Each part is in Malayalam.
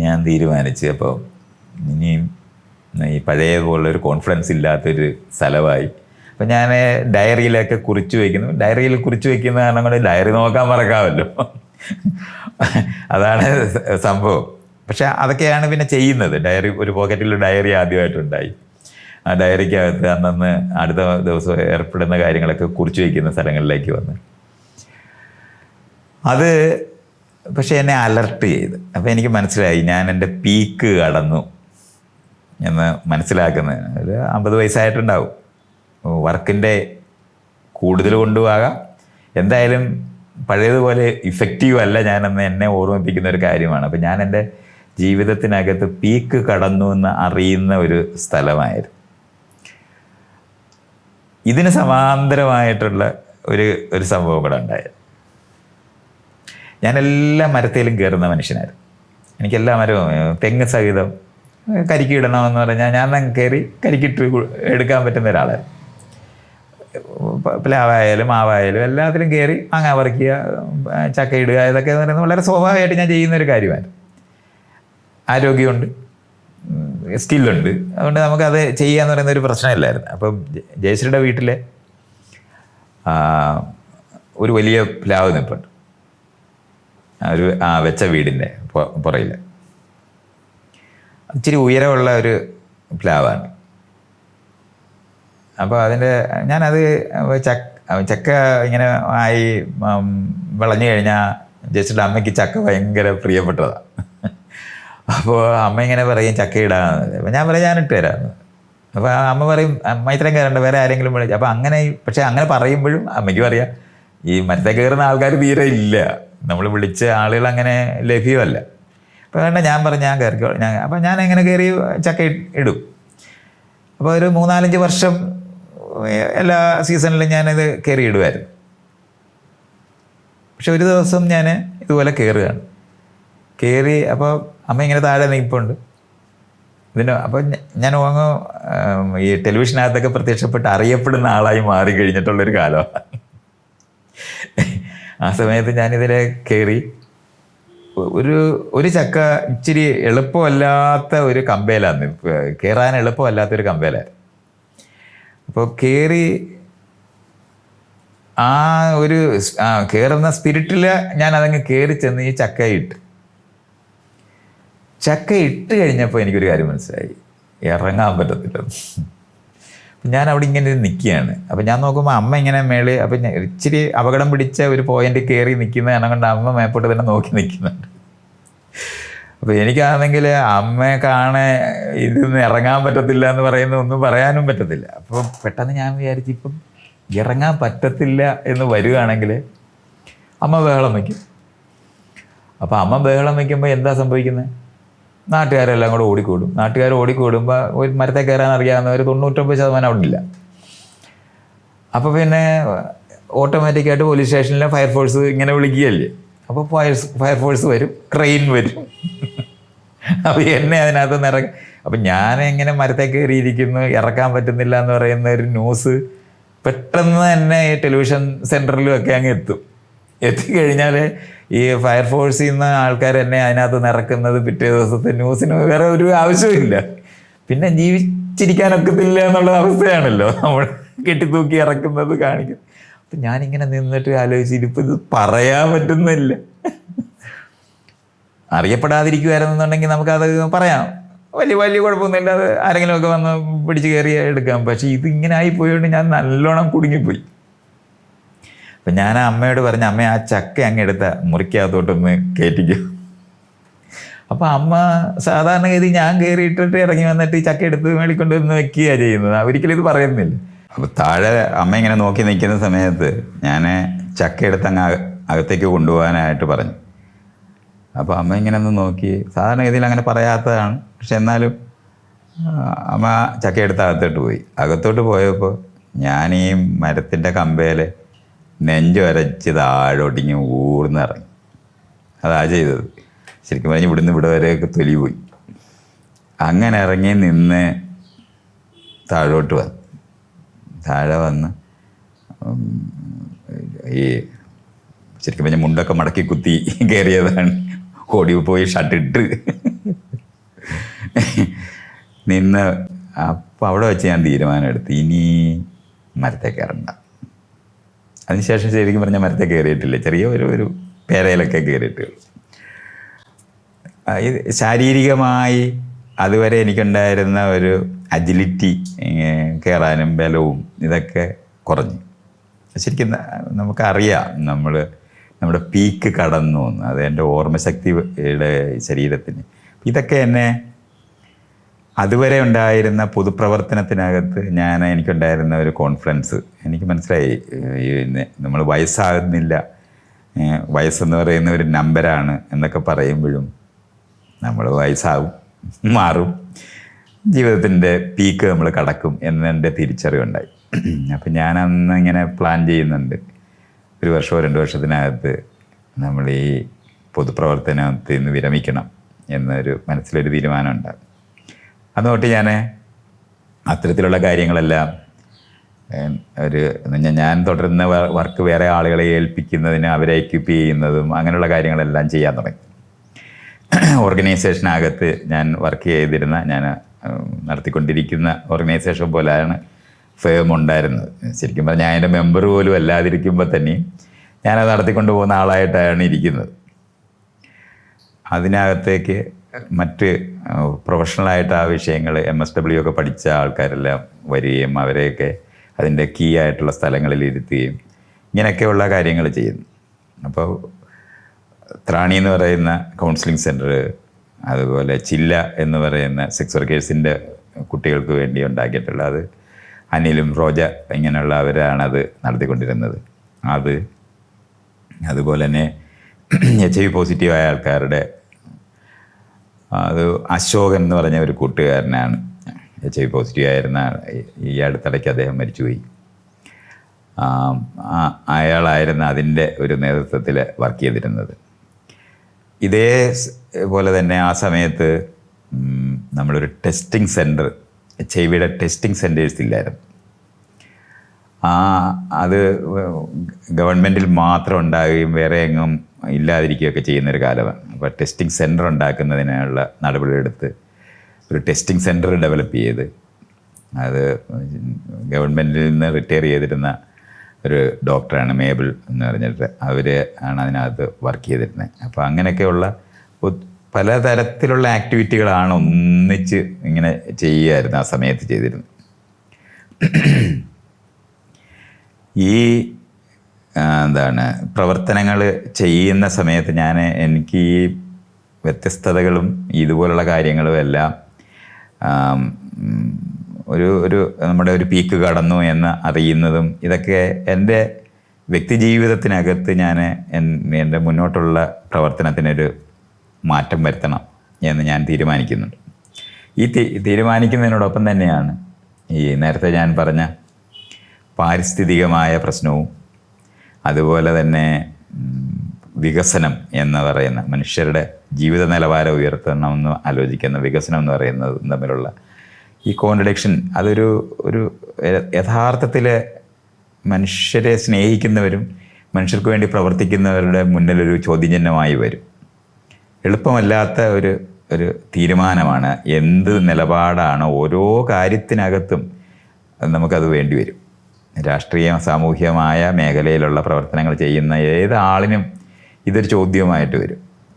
ഞാൻ തീരുമാനിച്ചു അപ്പോൾ ഇനിയും ഈ പഴയ പോലുള്ളൊരു കോൺഫിഡൻസ് ഇല്ലാത്തൊരു സ്ഥലമായി. അപ്പം ഞാൻ ഡയറിയിലൊക്കെ കുറിച്ച് വയ്ക്കുന്നു ഡയറിയിൽ കുറിച്ച് വയ്ക്കുന്ന കാരണം കൊണ്ട് ഡയറി നോക്കാൻ മറക്കാമല്ലോ. അതാണ് സംഭവം. പക്ഷെ അതൊക്കെയാണ് പിന്നെ ചെയ്യുന്നത്. ഡയറി ഒരു പോക്കറ്റിൽ ഡയറി ആദ്യമായിട്ടുണ്ടായി. ആ ഡയറിക്കകത്ത് അന്നന്ന് അടുത്ത ദിവസം ഏർപ്പെടുന്ന കാര്യങ്ങളൊക്കെ കുറിച്ച് വയ്ക്കുന്ന സ്ഥലങ്ങളിലേക്ക് വന്ന്. അത് പക്ഷെ എന്നെ അലർട്ട് ചെയ്ത്. അപ്പോൾ എനിക്ക് മനസ്സിലായി ഞാൻ എന്റെ പീക്ക് കടന്നു എന്ന് മനസ്സിലാക്കുന്നത്. ഒരു അമ്പത് വയസ്സായിട്ടുണ്ടാവും. വർക്കിന്റെ കൂടുതൽ കൊണ്ടുപോകാം. എന്തായാലും പഴയതുപോലെ ഇഫക്റ്റീവ് അല്ല ഞാനെന്ന് എന്നെ ഓർമ്മിപ്പിക്കുന്ന ഒരു കാര്യമാണ്. അപ്പം ഞാൻ എന്റെ ജീവിതത്തിനകത്ത് പീക്ക് കടന്നു എന്ന് അറിയുന്ന ഒരു സ്ഥലമായിരുന്നു. ഇതിന് സമാന്തരമായിട്ടുള്ള ഒരു ഒരു സംഭവം കൂടെ ഉണ്ടായത് ഞാൻ എല്ലാ മരത്തിലും കയറുന്ന മനുഷ്യനായിരുന്നു. എനിക്ക് എല്ലാ മരവും തെങ്ങ് സഹിതം കരിക്ക് ഇടണമെന്ന് പറഞ്ഞാൽ ഞാൻ അങ്ങ് കയറി കരിക്കിട്ട് എടുക്കാൻ പറ്റുന്ന ഒരാളായിരുന്നു. പ്ലാവായാലും മാവായാലും എല്ലാത്തിലും കയറി മാങ്ങ പറിക്കുക ചക്ക ഇടുക ഇതൊക്കെ എന്ന് പറയുന്നത് വളരെ സ്വാഭാവികമായിട്ട് ഞാൻ ചെയ്യുന്ന ഒരു കാര്യമായിരുന്നു. ആരോഗ്യമുണ്ട് സ്കില്ലുണ്ട്. അതുകൊണ്ട് നമുക്കത് ചെയ്യാന്ന് പറയുന്ന ഒരു പ്രശ്നമില്ലായിരുന്നു. അപ്പം ജയശ്രീയുടെ വീട്ടിലെ ഒരു വലിയ പ്ലാവ് നിൽപ്പുണ്ട് ഒരു വെച്ച വീടിന്റെ പുറയിൽ ഇച്ചിരി ഉയരമുള്ള ഒരു പ്ലാവാണ്. അപ്പോൾ അതിന്റെ ഞാനത് ചക്ക ചക്ക ഇങ്ങനെ ആയി വിളഞ്ഞു കഴിഞ്ഞാൽ ജസ്റ്റിന്റെ അമ്മയ്ക്ക് ചക്ക ഭയങ്കര പ്രിയപ്പെട്ടതാണ് അപ്പോൾ അമ്മ ഇങ്ങനെ പറയും ചക്ക ഇടാന്ന്. അപ്പോൾ ഞാൻ പറയും ഞാൻ ഇട്ട് തരാമെന്ന് അപ്പോൾ അമ്മ പറയും അമ്മ ഇത്രയും കയറണ്ട വേറെ ആരെങ്കിലും വിളിച്ചു അപ്പോൾ അങ്ങനെ പക്ഷേ അങ്ങനെ പറയുമ്പോഴും അമ്മയ്ക്കും അറിയാം ഈ മരത്തെ കയറുന്ന ആൾക്കാർ തീരെ ഇല്ല. നമ്മൾ വിളിച്ച ആളുകൾ അങ്ങനെ ലഭ്യമല്ല. അപ്പോൾ വേണ്ട ഞാൻ പറഞ്ഞു ഞാൻ കയറി ഞാൻ അപ്പോൾ ഞാൻ എങ്ങനെ കയറി ചക്ക ഇടും. അപ്പോൾ ഒരു മൂന്നാലഞ്ച് വർഷം എല്ലാ സീസണിലും ഞാനിത് കയറി ഇടുമായിരുന്നു പക്ഷെ ഒരു ദിവസം ഞാൻ ഇതുപോലെ കയറുകയാണ് കയറി അപ്പോൾ അമ്മ ഇങ്ങനെ താഴെ നിൽപ്പുണ്ട്. ഇതിന് അപ്പോൾ ഞാൻ അങ്ങ് ഈ ടെലിവിഷനകത്തൊക്കെ പ്രത്യക്ഷപ്പെട്ട് അറിയപ്പെടുന്ന ആളായി മാറി കഴിഞ്ഞിട്ടുള്ളൊരു കാലമാണ്. ആ സമയത്ത് ഞാനിതിലെ കയറി ഒരു ഒരു ചക്ക ഇച്ചിരി എളുപ്പമല്ലാത്ത ഒരു കമ്പേലാന്ന് കയറാൻ എളുപ്പമല്ലാത്തൊരു കമ്പേലായിരുന്നു അപ്പോൾ കയറി ആ ഒരു ആ കയറുന്ന സ്പിരിറ്റിൽ ഞാൻ അതങ്ങ് കയറി ചെന്ന് ഈ ചക്ക ഇട്ട് ചക്ക ഇട്ട് കഴിഞ്ഞപ്പോൾ എനിക്കൊരു കാര്യം മനസ്സിലായി. ഇറങ്ങാൻ പറ്റത്തില്ല ഞാൻ അവിടെ ഇങ്ങനെ നിൽക്കുകയാണ് അപ്പം ഞാൻ നോക്കുമ്പോൾ അമ്മ ഇങ്ങനെ മേളിൽ അപ്പം ഞാൻ ഇച്ചിരി അപകടം പിടിച്ച ഒരു പോയിന്റ് കയറി നിൽക്കുന്ന കാരണം കൊണ്ട് അമ്മ മേപ്പോട്ട് തന്നെ നോക്കി നിൽക്കുന്നുണ്ട്. അപ്പോൾ എനിക്കാണെങ്കിൽ അമ്മയെ കാണെ ഇതിന്ന് ഇറങ്ങാൻ പറ്റത്തില്ല എന്ന് പറയുന്ന ഒന്നും പറയാനും പറ്റത്തില്ല. അപ്പോൾ പെട്ടെന്ന് ഞാൻ വിചാരിച്ചു ഇപ്പം ഇറങ്ങാൻ പറ്റത്തില്ല എന്ന് വരികയാണെങ്കിൽ അമ്മ ബഹളം വയ്ക്കും. അപ്പോൾ അമ്മ ബഹളം വയ്ക്കുമ്പോൾ എന്താ സംഭവിക്കുന്നത് നാട്ടുകാരെല്ലാം കൂടെ ഓടിക്കൂടും. നാട്ടുകാർ ഓടിക്കൂടുമ്പോൾ ഒരു മരത്തെ കയറാൻ അറിയാവുന്ന ഒരു തൊണ്ണൂറ്റൊമ്പത് ശതമാനം അവിടെ ഇല്ല. അപ്പോൾ പിന്നെ ഓട്ടോമാറ്റിക്കായിട്ട് പോലീസ് സ്റ്റേഷനിലെ ഫയർഫോഴ്സ് ഇങ്ങനെ വിളിക്കുകയല്ലേ? അപ്പോൾ ഫയർ ഫയർഫോഴ്സ് വരും ട്രെയിൻ വരും. അപ്പോൾ എന്നെ അതിനകത്ത് ഇറങ്ങി അപ്പം ഞാൻ എങ്ങനെ മരത്തെ കയറിയിരിക്കുന്നു ഇറക്കാൻ പറ്റുന്നില്ല എന്ന് പറയുന്ന ഒരു ന്യൂസ് പെട്ടെന്ന് തന്നെ ടെലിവിഷൻ സെന്ററിലും ഒക്കെ അങ്ങ് എത്തും. എത്തിക്കഴിഞ്ഞാൽ ഈ ഫയർഫോഴ്സിൽ നിന്ന് ആൾക്കാർ എന്നെ അതിനകത്ത് നിറക്കുന്നത് പിറ്റേ ദിവസത്തെ ന്യൂസിന് വേറെ ഒരു ആവശ്യമില്ല പിന്നെ ജീവിച്ചിരിക്കാനൊക്കത്തില്ല എന്നുള്ള അവസ്ഥയാണല്ലോ. നമ്മൾ കെട്ടിത്തൂക്കി ഇറക്കുന്നത് കാണിക്കുന്നത് അപ്പം ഞാനിങ്ങനെ നിന്നിട്ട് ആലോചിച്ച് ഇത് പറയാൻ പറ്റുന്നില്ല. അറിയപ്പെടാതിരിക്കുമായിരുന്നുണ്ടെങ്കിൽ നമുക്കത് പറയാം. വലിയ വലിയ കുഴപ്പമൊന്നുമില്ല അത് ആരെങ്കിലുമൊക്കെ വന്ന് പിടിച്ച് കയറി എടുക്കാം. പക്ഷേ ഇത് ഇങ്ങനെ ആയിപ്പോയോണ്ട് ഞാൻ നല്ലോണം കുടുങ്ങിപ്പോയി. അപ്പം ഞാൻ ആ അമ്മയോട് പറഞ്ഞ അമ്മ ആ ചക്ക അങ്ങ് എടുത്ത മുറിക്കകത്തോട്ടൊന്ന് കയറ്റിക്കും അപ്പം അമ്മ സാധാരണഗതി ഞാൻ കയറിയിട്ടിട്ട് ഇറങ്ങി വന്നിട്ട് ഈ ചക്ക എടുത്ത് മേളിക്കൊണ്ട് വന്ന് വെക്കുകയാണ് ചെയ്യുന്നത്. ഒരിക്കലും ഇത് പറയുന്നില്ല. അപ്പോൾ താഴെ അമ്മ ഇങ്ങനെ നോക്കി നിൽക്കുന്ന സമയത്ത് ഞാൻ ചക്ക എടുത്ത് അങ്ങ് അക- അകത്തേക്ക് കൊണ്ടുപോകാനായിട്ട് പറഞ്ഞു. അപ്പോൾ അമ്മ ഇങ്ങനെ ഒന്ന് നോക്കി. സാധാരണഗതിയിൽ അങ്ങനെ പറയാത്തതാണ്. പക്ഷെ എന്നാലും അമ്മ ചക്ക എടുത്ത് അകത്തോട്ട് പോയി. അകത്തോട്ട് പോയപ്പോൾ ഞാൻ ഈ മരത്തിന്റെ കമ്പയിൽ നെഞ്ചൊരച്ച് താഴോട്ടിങ്ങ് ഊർന്നിറങ്ങി. അതാ ചെയ്തത്. ശരിക്കും പറഞ്ഞ് ഇവിടുന്ന് ഇവിടെ വരെയൊക്കെ തൊലി പോയി അങ്ങനെ ഇറങ്ങി നിന്ന് താഴോട്ട് വന്നു. താഴെ വന്ന് ഈ ശരിക്കും പറഞ്ഞാൽ മുണ്ടൊക്കെ മടക്കി കുത്തി കയറിയതാണ് ഓടി പോയി ഷട്ടിട്ട്. നിന്ന് അപ്പോൾ അവിടെ വെച്ച് ഞാൻ തീരുമാനം എടുത്തു ഇനി മരത്തെ കയറണ്ട അതിനുശേഷം ശരിക്കും പറഞ്ഞാൽ മരത്തെ കയറിയിട്ടില്ല ചെറിയ ഒരു ഒരു പേരയിലൊക്കെ കയറിയിട്ടുള്ളൂ ശാരീരികമായി അതുവരെ എനിക്കുണ്ടായിരുന്ന ഒരു അജിലിറ്റി കയറാനും ബലവും ഇതൊക്കെ കുറഞ്ഞു. ശരിക്കും നമുക്കറിയാം നമ്മൾ നമ്മുടെ പീക്ക് കടന്നു എന്ന്. അത് എന്റെ ഓർമ്മശക്തിയുടെ ശരീരത്തിന്. ഇതൊക്കെ എന്നെ അതുവരെ ഉണ്ടായിരുന്ന പൊതുപ്രവർത്തനത്തിനകത്ത് ഞാൻ എനിക്കുണ്ടായിരുന്ന ഒരു കോൺഫിഡൻസ് എനിക്ക് മനസ്സിലായി നമ്മൾ വയസ്സാകുന്നില്ല. വയസ്സെന്ന് പറയുന്ന ഒരു നമ്പരാണ് എന്നൊക്കെ പറയുമ്പോഴും നമ്മൾ വയസ്സാവും മാറും. ജീവിതത്തിന്റെ പീക്ക് നമ്മൾ കടക്കും എന്നെന്റെ തിരിച്ചറിവുണ്ടായി. അപ്പം ഞാൻ അന്ന് ഇങ്ങനെ പ്ലാൻ ചെയ്യുന്നുണ്ട്. ഒരു വർഷമോ രണ്ട് വർഷത്തിനകത്ത് നമ്മൾ ഈ പൊതുപ്രവർത്തനത്തിൽ നിന്ന് വിരമിക്കണം എന്നൊരു മനസ്സിലൊരു തീരുമാനം ഉണ്ടാകും അന്ന് തൊട്ട് ഞാൻ അത്തരത്തിലുള്ള കാര്യങ്ങളെല്ലാം ഒരു ഞാൻ തുടരുന്ന വർക്ക് വേറെ ആളുകളെ ഏൽപ്പിക്കുന്നതിന് അവരെ എക്യൂപ്പ് ചെയ്യുന്നതും അങ്ങനെയുള്ള കാര്യങ്ങളെല്ലാം ചെയ്യാൻ തുടങ്ങി. ഓർഗനൈസേഷനകത്ത് ഞാൻ വർക്ക് ചെയ്തിരുന്ന ഞാൻ നടത്തിക്കൊണ്ടിരിക്കുന്ന ഓർഗനൈസേഷൻ പോലെയാണ് ഫേം ഉണ്ടായിരുന്നത്. ശരിക്കും പറഞ്ഞാൽ ഞാൻ എന്റെ മെമ്പർ പോലും അല്ലാതിരിക്കുമ്പോൾ തന്നെയും ഞാനത് നടത്തിക്കൊണ്ട് പോകുന്ന ആളായിട്ടാണ് ഇരിക്കുന്നത്. അതിനകത്തേക്ക് മറ്റ് പ്രൊഫഷണലായിട്ട് ആ വിഷയങ്ങൾ എം എസ് ഡബ്ല്യു ഒക്കെ പഠിച്ച ആൾക്കാരെല്ലാം വരികയും അവരെയൊക്കെ അതിന്റെ കീ ആയിട്ടുള്ള സ്ഥലങ്ങളിൽ ഇരുത്തുകയും ഇങ്ങനെയൊക്കെയുള്ള കാര്യങ്ങൾ ചെയ്യുന്നു. അപ്പോൾ ത്രാണി എന്ന് പറയുന്ന കൗൺസിലിംഗ് സെന്റർ അതുപോലെ ചില്ല എന്ന് പറയുന്ന സെക്സ് വർക്കേഴ്സിന്റെ കുട്ടികൾക്ക് വേണ്ടി ഉണ്ടാക്കിയിട്ടുള്ള അത് അനിലും റോജ ഇങ്ങനെയുള്ള അവരാണ് അത് നടത്തിക്കൊണ്ടിരുന്നത്. അത് അതുപോലെ തന്നെ എച്ച് ഐ പോസിറ്റീവായ ആൾക്കാരുടെ അത് അശോകൻ എന്ന് പറഞ്ഞ ഒരു കൂട്ടുകാരനാണ്. എച്ച് ഐ പോസിറ്റീവ് ആയിരുന്ന ഈ- അടുത്തിടയ്ക്ക് അദ്ദേഹം മരിച്ചുപോയി. അയാളായിരുന്നു അതിന്റെ ഒരു നേതൃത്വത്തിൽ വർക്ക് ചെയ്തിരുന്നത്. ഇതേ പോലെ തന്നെ ആ സമയത്ത് നമ്മളൊരു ടെസ്റ്റിംഗ് സെന്റർ എച്ച് ഐ വിയുടെ ടെസ്റ്റിംഗ് സെന്റേഴ്സ് ഇല്ലായിരുന്നു. ആ അത് ഗവൺമെന്റിൽ മാത്രം ഉണ്ടാകുകയും വേറെ എങ്ങും ഇല്ലാതിരിക്കുകയൊക്കെ ചെയ്യുന്നൊരു കാലമാണ്. അപ്പോൾ ടെസ്റ്റിംഗ് സെന്റർ ഉണ്ടാക്കുന്നതിനുള്ള നടപടിയെടുത്ത് ഒരു ടെസ്റ്റിംഗ് സെന്റർ ഡെവലപ്പ് ചെയ്ത് അത് ഗവൺമെന്റിൽ നിന്ന് റിട്ടയർ ചെയ്തിരുന്ന ഒരു ഡോക്ടറാണ് മേബിൾ എന്ന് പറഞ്ഞിട്ട് അവർ ആണ് അതിനകത്ത് വർക്ക് ചെയ്തിരുന്നത് അപ്പോൾ അങ്ങനെയൊക്കെയുള്ള പലതരത്തിലുള്ള ആക്ടിവിറ്റികളാണ് ഒന്നിച്ച് ഇങ്ങനെ ചെയ്യുമായിരുന്നു ആ സമയത്ത് ചെയ്തിരുന്നത് ഈ എന്താണ് പ്രവർത്തനങ്ങൾ ചെയ്യുന്ന സമയത്ത് ഞാൻ എനിക്ക് ഈ വ്യത്യസ്തതകളും ഇതുപോലുള്ള കാര്യങ്ങളും എല്ലാം ഒരു ഒരു നമ്മുടെ ഒരു പീക്ക് കടന്നു എന്ന് അറിയുന്നതും ഇതൊക്കെ എന്റെ വ്യക്തിജീവിതത്തിനകത്ത് ഞാൻ എന്റെ മുന്നോട്ടുള്ള പ്രവർത്തനത്തിനൊരു മാറ്റം വരുത്തണം എന്ന് ഞാൻ തീരുമാനിക്കുന്നുണ്ട്. ഈ തീ തീരുമാനിക്കുന്നതിനോടൊപ്പം തന്നെയാണ് ഈ നേരത്തെ ഞാൻ പറഞ്ഞ പാരിസ്ഥിതികമായ പ്രശ്നവും അതുപോലെ തന്നെ വികസനം എന്ന് പറയുന്ന മനുഷ്യരുടെ ജീവിത നിലവാരം ഉയർത്തണമെന്ന് ആലോചിക്കുന്ന വികസനം എന്ന് പറയുന്നത് തമ്മിലുള്ള ഈ കോൺട്രഡിക്ഷൻ അതൊരു ഒരു യഥാർത്ഥത്തിൽ മനുഷ്യരെ സ്നേഹിക്കുന്നവരും മനുഷ്യർക്ക് വേണ്ടി പ്രവർത്തിക്കുന്നവരുടെ മുന്നിലൊരു ചോദ്യചിഹ്നമായി വരും. എളുപ്പമല്ലാത്ത ഒരു ഒരു തീരുമാനമാണ് എന്ത് നിലപാടാണ് ഓരോ കാര്യത്തിനകത്തും നമുക്കത് വേണ്ടി വരും. രാഷ്ട്രീയ സാമൂഹ്യമായ മേഖലയിലുള്ള പ്രവർത്തനങ്ങൾ ചെയ്യുന്ന ഏത് ആളിനും ഇതൊരു ചോദ്യമായിട്ട് വരും.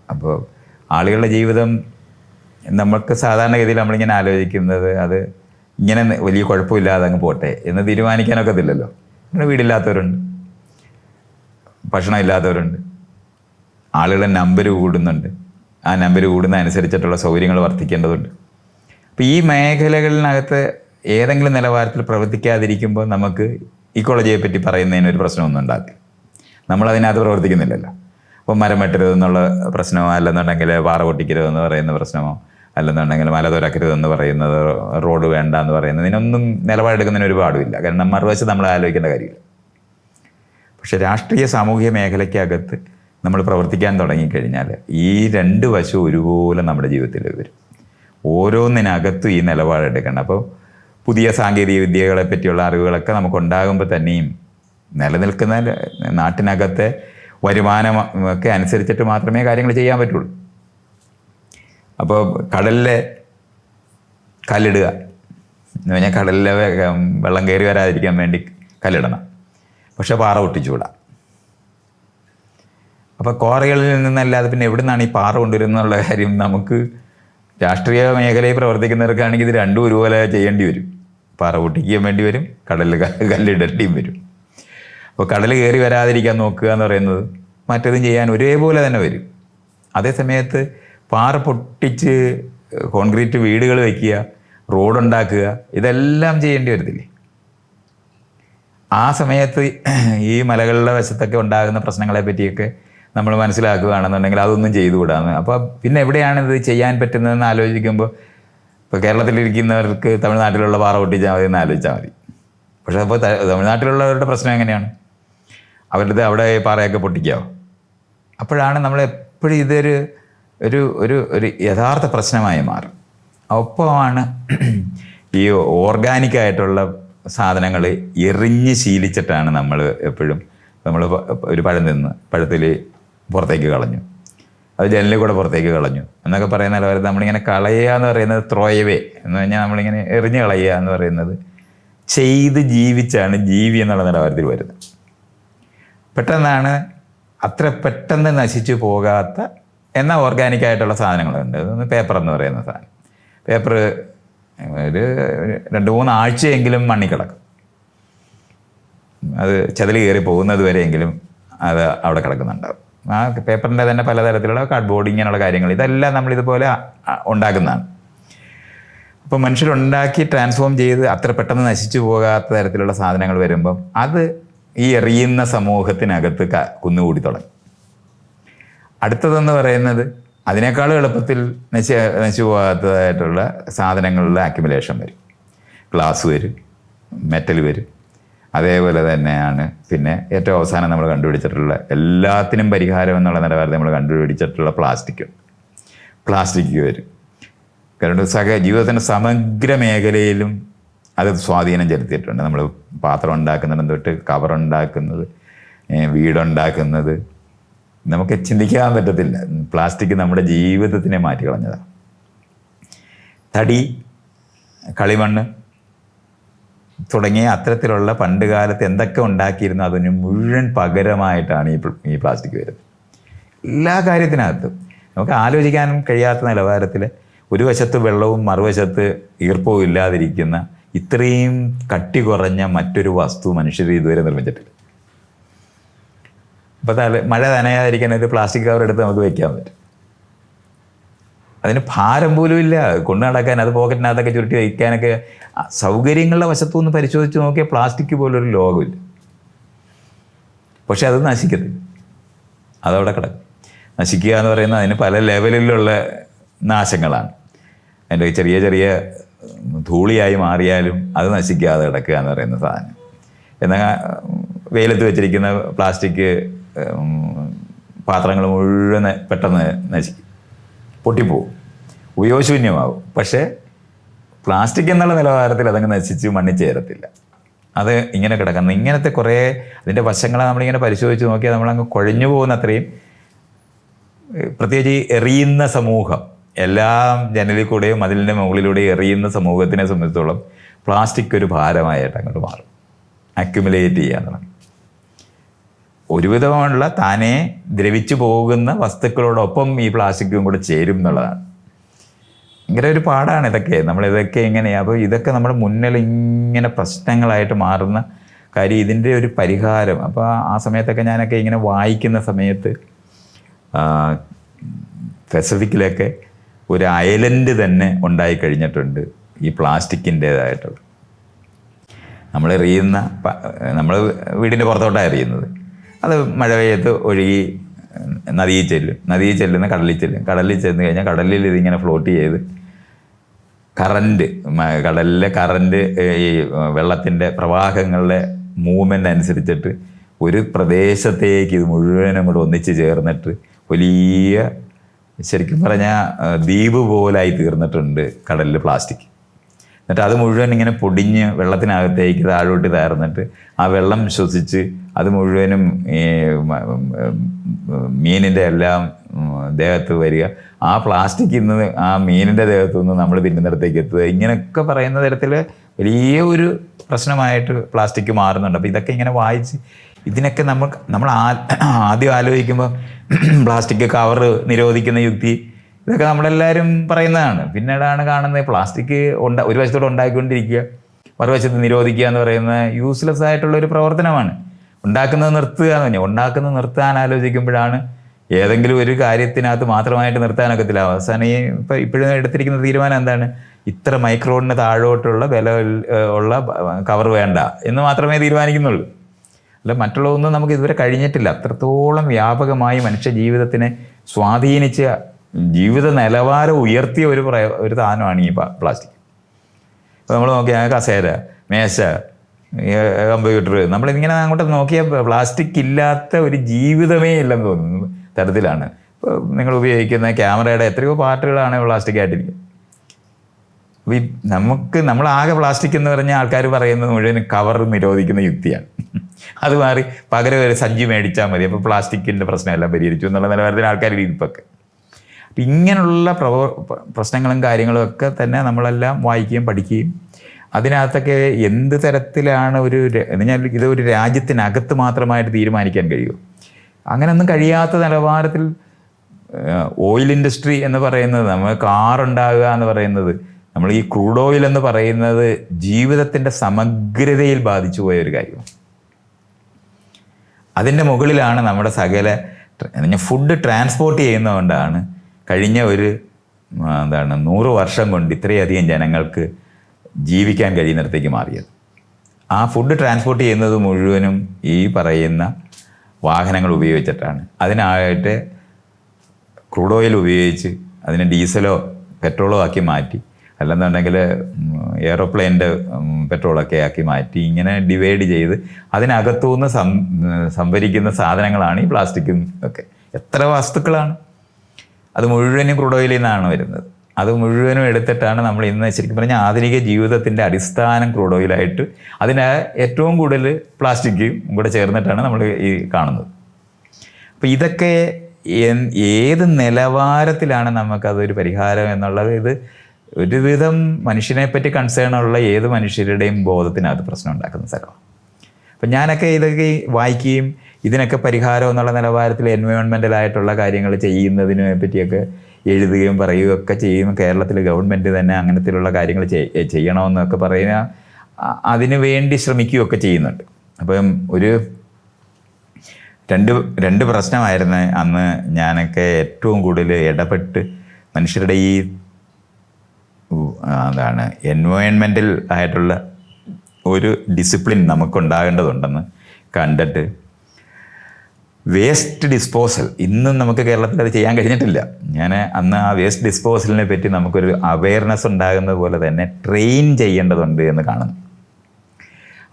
അപ്പോൾ ആളുകളുടെ ജീവിതം നമ്മൾക്ക് സാധാരണഗതിയിൽ നമ്മളിങ്ങനെ ആലോചിക്കുന്നത് അത് ഇങ്ങനെ വലിയ കുഴപ്പമില്ലാതെ അങ്ങ് പോട്ടെ എന്ന് തീരുമാനിക്കാനൊക്കത്തില്ലല്ലോ. നമ്മുടെ വീടില്ലാത്തവരുണ്ട്. ഭക്ഷണം ഇല്ലാത്തവരുണ്ട്. ആളുകളുടെ നമ്പർ കൂടുന്നുണ്ട്. ആ നമ്പർ കൂടുന്ന അനുസരിച്ചിട്ടുള്ള സൗകര്യങ്ങൾ വർദ്ധിക്കേണ്ടതുണ്ട്. അപ്പോൾ ഈ മേഖലകളിനകത്ത് ഏതെങ്കിലും നിലവാരത്തിൽ പ്രവർത്തിക്കാതിരിക്കുമ്പോൾ നമുക്ക് ഇക്കോളജിയെ പറ്റി പറയുന്നതിന് ഒരു പ്രശ്നമൊന്നും ഉണ്ടാക്കില്ല നമ്മളതിനകത്ത് പ്രവർത്തിക്കുന്നില്ലല്ലോ. അപ്പോൾ മരം വെട്ടരുതെന്നുള്ള പ്രശ്നമോ അല്ലെന്നുണ്ടെങ്കിൽ പാറ പൊട്ടിക്കരുതെന്ന് പറയുന്ന പ്രശ്നമോ അല്ലെന്നുണ്ടെങ്കിൽ മല തുരക്കരുതെന്ന് പറയുന്നത് റോഡ് വേണ്ട എന്ന് പറയുന്നത് ഇതിനൊന്നും നിലപാടെടുക്കുന്നതിന് ഒരുപാടുമില്ല കാരണം മറുവശം നമ്മൾ ആലോചിക്കേണ്ട കാര്യമില്ല. പക്ഷേ രാഷ്ട്രീയ സാമൂഹിക മേഖലയ്ക്കകത്ത് നമ്മൾ പ്രവർത്തിക്കാൻ തുടങ്ങിക്കഴിഞ്ഞാൽ ഈ രണ്ട് വശവും ഒരുപോലെ നമ്മുടെ ജീവിതത്തിൽ വരും. ഓരോന്നിനകത്തും ഈ നിലപാടെടുക്കണം. അപ്പോൾ പുതിയ സാങ്കേതിക വിദ്യകളെ പറ്റിയുള്ള അറിവുകളൊക്കെ നമുക്ക് ഉണ്ടാകുമ്പോൾ തന്നെയും നിലനിൽക്കുന്ന നാട്ടിനകത്തെ വരുമാനം ഒക്കെ അനുസരിച്ചിട്ട് മാത്രമേ കാര്യങ്ങൾ ചെയ്യാൻ പറ്റുള്ളൂ. അപ്പോൾ കടലിലെ കല്ലിടുക. എന്ന് പറഞ്ഞാൽ കടലിലെ വെള്ളം കയറി വരാതിരിക്കാൻ വേണ്ടി കല്ലിടണം. പക്ഷെ പാറ പൊട്ടിച്ചുകൂടാ. അപ്പോൾ ക്വാറികളിൽ നിന്നല്ലാതെ പിന്നെ എവിടെ നിന്നാണ് ഈ പാറ കൊണ്ടുവരുന്നുള്ള കാര്യം നമുക്ക് രാഷ്ട്രീയ മേഖലയിൽ പ്രവർത്തിക്കുന്നവർക്കാണെങ്കിൽ ഇത് രണ്ടും ഒരുപോലെ ചെയ്യേണ്ടി വരും. പാറ പൊട്ടിക്കാൻ വേണ്ടി വരും. കടലിൽ കല്ലിടേണ്ടിയും വരും. അപ്പോൾ കടൽ കയറി വരാതിരിക്കാൻ നോക്കുക എന്ന് പറയുന്നത് മറ്റതും ചെയ്യാൻ ഒരേപോലെ തന്നെ വരും. അതേ സമയത്ത് പാറ പൊട്ടിച്ച് കോൺക്രീറ്റ് വീടുകൾ വയ്ക്കുക റോഡുണ്ടാക്കുക ഇതെല്ലാം ചെയ്യേണ്ടി വരത്തില്ലേ? ആ സമയത്ത് ഈ മലകളുടെ വശത്തൊക്കെ ഉണ്ടാകുന്ന പ്രശ്നങ്ങളെ പറ്റിയൊക്കെ നമ്മൾ മനസ്സിലാക്കുകയാണെന്നുണ്ടെങ്കിൽ അതൊന്നും ചെയ്തുകൂടാന്ന്. അപ്പോൾ പിന്നെ എവിടെയാണ് ഇത് ചെയ്യാൻ പറ്റുന്നതെന്ന് ആലോചിക്കുമ്പോൾ ഇപ്പോൾ കേരളത്തിലിരിക്കുന്നവർക്ക് തമിഴ്നാട്ടിലുള്ള പാറ പൊട്ടിച്ചാൽ മതി എന്ന് ആലോചിച്ചാൽ മതി. പക്ഷേ അപ്പോൾ തമിഴ്നാട്ടിലുള്ളവരുടെ പ്രശ്നം എങ്ങനെയാണ്? അവരുടെ അവിടെ പാറയൊക്കെ പൊട്ടിക്കാവോ? അപ്പോഴാണ് നമ്മൾ എപ്പോഴും ഇതൊരു ഒരു ഒരു ഒരു യഥാർത്ഥ പ്രശ്നമായി മാറും. ഒപ്പമാണ് ഈ ഓർഗാനിക്കായിട്ടുള്ള സാധനങ്ങൾ എറിഞ്ഞ് ശീലിച്ചിട്ടാണ് നമ്മൾ എപ്പോഴും നമ്മൾ ഒരു പഴം നിന്ന് പഴത്തിൽ പുറത്തേക്ക് കളഞ്ഞു. അത് ജനലിൽ കൂടെ പുറത്തേക്ക് കളഞ്ഞു. എന്നൊക്കെ പറയുന്ന നിലവാരത്തിൽ നമ്മളിങ്ങനെ കളയുക എന്ന് പറയുന്നത് ത്രോയവേ. എന്ന് പറഞ്ഞാൽ നമ്മളിങ്ങനെ എറിഞ്ഞു കളയുക എന്ന് പറയുന്നത് ചെയ്ത് ജീവിച്ചാണ് ജീവി എന്നുള്ള നിലവാരത്തിൽ വരുന്നത്. പെട്ടെന്നാണ് അത്ര പെട്ടെന്ന് നശിച്ചു പോകാത്ത എന്നാൽ ഓർഗാനിക്കായിട്ടുള്ള സാധനങ്ങളുണ്ട്. അതൊന്ന് പേപ്പർ എന്ന് പറയുന്ന സാധനം. പേപ്പർ ഒരു രണ്ട് മൂന്ന് ആഴ്ചയെങ്കിലും മണ്ണി കിടക്കും. അത് ചതിൽ കയറി പോകുന്നത് വരെയെങ്കിലും അത് അവിടെ കിടക്കുന്നുണ്ടാവും. ആ പേപ്പറിന്റെ തന്നെ പലതരത്തിലുള്ള കാർഡ്ബോർഡ് ഇങ്ങനെയുള്ള കാര്യങ്ങൾ. ഇതെല്ലാം നമ്മളിതുപോലെ ഉണ്ടാക്കുന്നതാണ്. അപ്പോൾ മനുഷ്യരുണ്ടാക്കി ട്രാൻസ്ഫോം ചെയ്ത് അത്ര പെട്ടെന്ന് നശിച്ചു പോകാത്ത തരത്തിലുള്ള സാധനങ്ങൾ വരുമ്പം അത് ഈ എറിയുന്ന സമൂഹത്തിനകത്ത് കുന്നുകൂടി തുടങ്ങി. അടുത്തതെന്ന് പറയുന്നത് അതിനേക്കാൾ എളുപ്പത്തിൽ നശി നശിച്ചു പോകാത്തതായിട്ടുള്ള സാധനങ്ങളുടെ അക്യുമുലേഷൻ വരും. ഗ്ലാസ് വരും മെറ്റൽ വരും. അതേപോലെ തന്നെയാണ്. പിന്നെ ഏറ്റവും അവസാനം നമ്മൾ കണ്ടുപിടിച്ചിട്ടുള്ള എല്ലാത്തിനും പരിഹാരം എന്നുള്ള നിലവാരത്തിൽ നമ്മൾ കണ്ടുപിടിച്ചിട്ടുള്ള പ്ലാസ്റ്റിക് പ്ലാസ്റ്റിക് വരും. കാരണം സക ജീവിതത്തിന്റെ സമഗ്ര മേഖലയിലും അത് സ്വാധീനം ചെലുത്തിയിട്ടുണ്ട്. നമ്മൾ പാത്രം ഉണ്ടാക്കുന്നത് തൊട്ട് ഏ, വീടുണ്ടാക്കുന്നത്. നമുക്ക് ചിന്തിക്കാൻ പറ്റത്തില്ല. പ്ലാസ്റ്റിക് നമ്മുടെ ജീവിതത്തിനെ മാറ്റിക്കളഞ്ഞതാണ്. തടി കളിമണ്ണ് തുടങ്ങിയ അത്തരത്തിലുള്ള പണ്ട് കാലത്ത് എന്തൊക്കെ ഉണ്ടാക്കിയിരുന്നു അതിന് മുഴുവൻ പകരമായിട്ടാണ് ഈ ഈ പ്ലാസ്റ്റിക് വരുന്നത്. എല്ലാ കാര്യത്തിനകത്തും. നമുക്ക് ആലോചിക്കാനും കഴിയാത്ത നിലവാരത്തിൽ ഒരു വശത്ത് വെള്ളവും മറുവശത്ത് ഈർപ്പവും ഇല്ലാതിരിക്കുന്ന ഇത്രയും കട്ടി കുറഞ്ഞ മറ്റൊരു വസ്തു മനുഷ്യർ ഇതുവരെ നിർമ്മിച്ചിട്ടില്ല. അപ്പോൾ തല മഴ നനയാതിരിക്കാൻ ഒരു പ്ലാസ്റ്റിക് കവർ എടുത്ത് നമുക്ക് വയ്ക്കാൻ പറ്റും. അതിന് ഭാരം പോലും ഇല്ല. കൊണ്ടു നടക്കാൻ അത് പോക്കറ്റിനകത്തൊക്കെ ചുരുട്ടി വയ്ക്കാനൊക്കെ സൗകര്യങ്ങളുടെ വശത്തു നിന്ന് പരിശോധിച്ച് നോക്കിയാൽ പ്ലാസ്റ്റിക് പോലൊരു ലോകമില്ല. പക്ഷെ അത് നശിക്കത്തില്ല. അതവിടെ കിടക്കും. നശിക്കുക എന്ന് പറയുന്നത് അതിന് പല ലെവലിലുള്ള നാശങ്ങളാണ്. അതിന്റെ ചെറിയ ചെറിയ ധൂളിയായി മാറിയാലും അത് നശിക്കാതെ കിടക്കുക എന്ന് പറയുന്ന സാധനം. എന്നാൽ വെയിലത്ത് വെച്ചിരിക്കുന്ന പ്ലാസ്റ്റിക് പാത്രങ്ങൾ മുഴുവൻ പെട്ടെന്ന് നശിക്കും. പൊട്ടിപ്പോവും. ഉപയോഗശൂന്യമാവും. പക്ഷേ പ്ലാസ്റ്റിക് എന്നുള്ള നിലവാരത്തിൽ അതങ്ങ് നശിച്ച് മണ്ണിൽ ചേരത്തില്ല. അത് ഇങ്ങനെ കിടക്കുന്നത് ഇങ്ങനത്തെ കുറേ അതിന്റെ വശങ്ങളെ നമ്മളിങ്ങനെ പരിശോധിച്ച് നോക്കിയാൽ നമ്മളങ്ങ് കുഴഞ്ഞു പോകുന്ന അത്രയും പ്രത്യേകിച്ച് എറിയുന്ന സമൂഹം എല്ലാ ജനലിൽ കൂടെയും അതിന്റെ മുകളിലൂടെയും എറിയുന്ന സമൂഹത്തിനെ സംബന്ധിച്ചിടത്തോളം പ്ലാസ്റ്റിക് ഒരു ഭാരമായിട്ട് അങ്ങോട്ട് മാറും. അക്യുമുലേറ്റ് ചെയ്യാൻ തുടങ്ങും ഒരുവിധമുള്ള താനെ ദ്രവിച്ചു പോകുന്ന വസ്തുക്കളോടൊപ്പം ഈ പ്ലാസ്റ്റിക്കും കൂടെ ചേരും എന്നുള്ളതാണ്. ഭയങ്കര ഒരു പാടാണ് ഇതൊക്കെ. നമ്മൾ ഇതൊക്കെ എങ്ങനെയാണ് അപ്പോൾ ഇതൊക്കെ നമ്മുടെ മുന്നിൽ ഇങ്ങനെ പ്രശ്നങ്ങളായിട്ട് മാറുന്ന കാര്യം ഇതിന്റെ ഒരു പരിഹാരം. അപ്പോൾ ആ സമയത്തൊക്കെ ഞാനൊക്കെ ഇങ്ങനെ വായിക്കുന്ന സമയത്ത് പസഫിക്കിലൊക്കെ ഒരു അയലൻഡ് തന്നെ ഉണ്ടായി കഴിഞ്ഞിട്ടുണ്ട് ഈ പ്ലാസ്റ്റിക്കിന്റേതായിട്ടുള്ള. നമ്മൾ എറിയുന്ന നമ്മൾ വീടിന്റെ പുറത്തോട്ടാണ് എറിയുന്നത്. അത് മഴ പെയ്യത്ത് ഒഴുകി നദിയിൽ ചെല്ലും. നദിയിൽ ചെല്ലുന്ന കടലിൽ ചെല്ലും. കടലിൽ ചെന്ന് കഴിഞ്ഞാൽ കടലിൽ ഇതിങ്ങനെ ഫ്ലോട്ട് ചെയ്ത് കറണ്ട് കടലിലെ കറണ്ട് ഈ വെള്ളത്തിന്റെ പ്രവാഹങ്ങളുടെ മൂവ്മെന്റ് അനുസരിച്ചിട്ട് ഒരു പ്രദേശത്തേക്ക് ഇത് മുഴുവനും കൂടെ ഒന്നിച്ച് ചേർന്നിട്ട് വലിയ ശരിക്കും പറഞ്ഞാൽ ദ്വീപ് പോലായി തീർന്നിട്ടുണ്ട് കടലിൽ പ്ലാസ്റ്റിക് എന്നിട്ട് അത് മുഴുവൻ ഇങ്ങനെ പൊടിഞ്ഞ് വെള്ളത്തിനകത്തേക്ക് താഴോട്ട് തയർന്നിട്ട് ആ വെള്ളം ശ്വസിച്ച് അത് മുഴുവനും ഈ മീനിന്റെ എല്ലാം ദേഹത്ത് വരിക. ആ പ്ലാസ്റ്റിക് ഇന്ന് ആ മീനിന്റെ ദേഹത്തു നിന്ന് നമ്മൾ തിന്നുന്നിടത്തേക്ക് എത്തുക. ഇങ്ങനെയൊക്കെ പറയുന്ന തരത്തിൽ വലിയ ഒരു പ്രശ്നമായിട്ട് പ്ലാസ്റ്റിക് മാറുന്നുണ്ട്. അപ്പോൾ ഇതൊക്കെ ഇങ്ങനെ വായിച്ച് ഇതിനൊക്കെ നമ്മൾ നമ്മൾ ആദ്യം ആലോചിക്കുമ്പോൾ പ്ലാസ്റ്റിക് കവർ നിരോധിക്കുന്ന യുക്തി ഇതൊക്കെ നമ്മളെല്ലാവരും പറയുന്നതാണ്. പിന്നീടാണ് കാണുന്നത് പ്ലാസ്റ്റിക് ഉണ്ട ഒരു വശത്തോടെ ഉണ്ടാക്കിക്കൊണ്ടിരിക്കുക മറുവശത്ത് നിരോധിക്കുക എന്ന് പറയുന്ന യൂസ്ലെസ് ആയിട്ടുള്ള ഒരു പ്രവർത്തനമാണ്. ഉണ്ടാക്കുന്നത് നിർത്തുക എന്ന് പറഞ്ഞാൽ ഉണ്ടാക്കുന്നത് നിർത്താൻ ആലോചിക്കുമ്പോഴാണ് ഏതെങ്കിലും ഒരു കാര്യത്തിനകത്ത് മാത്രമായിട്ട് നിർത്താനൊക്കത്തില്ല. അവസാനം ഈ ഇപ്പം ഇപ്പോഴും എടുത്തിരിക്കുന്ന തീരുമാനം എന്താണ്? ഇത്ര മൈക്രോണിന് താഴോട്ടുള്ള വില ഉള്ള കവർ വേണ്ട എന്ന് മാത്രമേ തീരുമാനിക്കുന്നുള്ളൂ. അല്ല മറ്റുള്ളതൊന്നും നമുക്ക് ഇതുവരെ കഴിഞ്ഞിട്ടില്ല. അത്രത്തോളം വ്യാപകമായി മനുഷ്യ ജീവിതത്തിനെ സ്വാധീനിച്ച ജീവിത നിലവാരം ഉയർത്തിയ ഒരു പ്രയ- ഒരു സാധനമാണ് ഈ പ്ലാസ്റ്റിക്. ഇപ്പോൾ നമ്മൾ നോക്കിയാൽ കസേര മേശ കമ്പ്യൂട്ടർ നമ്മളിങ്ങനെ അങ്ങോട്ട് നോക്കിയാൽ പ്ലാസ്റ്റിക് ഇല്ലാത്ത ഒരു ജീവിതമേ ഇല്ലെന്ന് തോന്നുന്നു തരത്തിലാണ്. നിങ്ങൾ ഉപയോഗിക്കുന്ന ക്യാമറയുടെ എത്രയോ പാർട്ടുകളാണ് പ്ലാസ്റ്റിക് ആയിട്ടിരിക്കുന്നത് അപ്പോൾ ഈ നമുക്ക് നമ്മൾ ആകെ പ്ലാസ്റ്റിക് എന്ന് പറഞ്ഞ ആൾക്കാർ പറയുന്നത് മുഴുവൻ കവർ നിരോധിക്കുന്ന യുക്തിയാണ്. അത് മാറി പകരം ഒരു സഞ്ചി മേടിച്ചാൽ മതി. അപ്പോൾ പ്ലാസ്റ്റിക്കിന്റെ പ്രശ്നമെല്ലാം പരിഹരിച്ചു എന്നുള്ള നിലവാരത്തിൽ ആൾക്കാർ ഇരിപ്പൊക്കെ. അപ്പം ഇങ്ങനെയുള്ള പ്രവ പ്രശ്നങ്ങളും കാര്യങ്ങളും ഒക്കെ തന്നെ നമ്മളെല്ലാം വായിക്കുകയും പഠിക്കുകയും അതിനകത്തൊക്കെ എന്ത് തരത്തിലാണ് ഒരു ഞാൻ ഇത് ഒരു രാജ്യത്തിനകത്ത് മാത്രമായിട്ട് തീരുമാനിക്കാൻ കഴിയുമോ അങ്ങനെയൊന്നും കഴിയാത്ത നിലവാരത്തിൽ ഓയിൽ ഇൻഡസ്ട്രി എന്ന് പറയുന്നത് നമ്മൾ കാർ ഉണ്ടാകുക എന്ന് പറയുന്നത് നമ്മൾ ഈ ക്രൂഡ് ഓയിൽ എന്ന് പറയുന്നത് ജീവിതത്തിന്റെ സമഗ്രതയിൽ ബാധിച്ചു പോയ ഒരു കാര്യമാണ് അതിന്റെ മുകളിലാണ് നമ്മുടെ സകല ഫുഡ് ട്രാൻസ്പോർട്ട് ചെയ്യുന്നതുകൊണ്ടാണ് കഴിഞ്ഞ ഒരു എന്താണ് നൂറ് വർഷം കൊണ്ട് ഇത്രയധികം ജനങ്ങൾക്ക് ജീവിക്കാൻ കഴിയുന്നിടത്തേക്ക് മാറിയത്. ആ ഫുഡ് ട്രാൻസ്പോർട്ട് ചെയ്യുന്നത് മുഴുവനും ഈ പറയുന്ന വാഹനങ്ങൾ ഉപയോഗിച്ചിട്ടാണ്. അതിനായിട്ട് ക്രൂഡ് ഓയിൽ ഉപയോഗിച്ച് അതിനെ ഡീസലോ പെട്രോളോ ആക്കി മാറ്റി അല്ലെന്നുണ്ടെങ്കിൽ എയറോപ്ലെയിന്റെ പെട്രോളൊക്കെ ആക്കി മാറ്റി ഇങ്ങനെ ഡിവൈഡ് ചെയ്ത് അതിനകത്തുനിന്ന് സം സംഭരിക്കുന്ന സാധനങ്ങളാണ് ഈ പ്ലാസ്റ്റിക്കും ഒക്കെ. എത്ര വസ്തുക്കളാണ്? അത് മുഴുവനും ക്രൂഡ് ഓയിലിൽ നിന്നാണ് വരുന്നത്. അത് മുഴുവനും എടുത്തിട്ടാണ് നമ്മൾ ഇന്ന് ശരിക്കും പറഞ്ഞാൽ ആധുനിക ജീവിതത്തിന്റെ അടിസ്ഥാനം ക്രൂഡ് ഓയിലായിട്ട് അതിന് ഏറ്റവും കൂടുതൽ പ്ലാസ്റ്റിക്കും കൂടെ ചേർന്നിട്ടാണ് നമ്മൾ ഈ കാണുന്നത്. അപ്പോൾ ഇതൊക്കെ ഏത് നിലവാരത്തിലാണ് നമുക്കതൊരു പരിഹാരം എന്നുള്ളത്? ഇത് ഒരുവിധം മനുഷ്യനെ പറ്റി കൺസേൺ ഉള്ള ഏത് മനുഷ്യരുടെയും ബോധത്തിനകത്ത് പ്രശ്നം ഉണ്ടാക്കുന്ന സ്ഥലമാണ്. അപ്പം ഞാനൊക്കെ ഇതൊക്കെ വായിക്കുകയും ഇതിനൊക്കെ പരിഹാരം എന്നുള്ള നിലവാരത്തിൽ എൻവയോൺമെന്റലായിട്ടുള്ള കാര്യങ്ങൾ ചെയ്യുന്നതിനെ പറ്റിയൊക്കെ എഴുതുകയും പറയുകയും ഒക്കെ ചെയ്യും. കേരളത്തിലെ ഗവൺമെന്റ് തന്നെ അങ്ങനത്തിലുള്ള കാര്യങ്ങൾ ചെയ്യണമെന്നൊക്കെ പറയുന്ന അതിനു വേണ്ടി ശ്രമിക്കുകയൊക്കെ ചെയ്യുന്നുണ്ട്. അപ്പം ഒരു രണ്ട് രണ്ട് പ്രശ്നമായിരുന്നു അന്ന് ഞാനൊക്കെ ഏറ്റവും കൂടുതൽ ഇടപെട്ട് മനുഷ്യരുടെ ഈ അതാണ് എൻവയോൺമെന്റൽ ആയിട്ടുള്ള ഒരു ഡിസിപ്ലിൻ നമുക്കുണ്ടാകേണ്ടതുണ്ടെന്ന് കണ്ടിട്ട് വേസ്റ്റ് ഡിസ്പോസൽ. ഇന്നും നമുക്ക് കേരളത്തിൽ അത് ചെയ്യാൻ കഴിഞ്ഞിട്ടില്ല. ഞാൻ അന്ന് ആ വേസ്റ്റ് ഡിസ്പോസലിനെ പറ്റി നമുക്കൊരു അവയർനെസ് ഉണ്ടാകുന്നത് പോലെ തന്നെ ട്രെയിൻ ചെയ്യേണ്ടതുണ്ട് എന്ന് കാണുന്നു.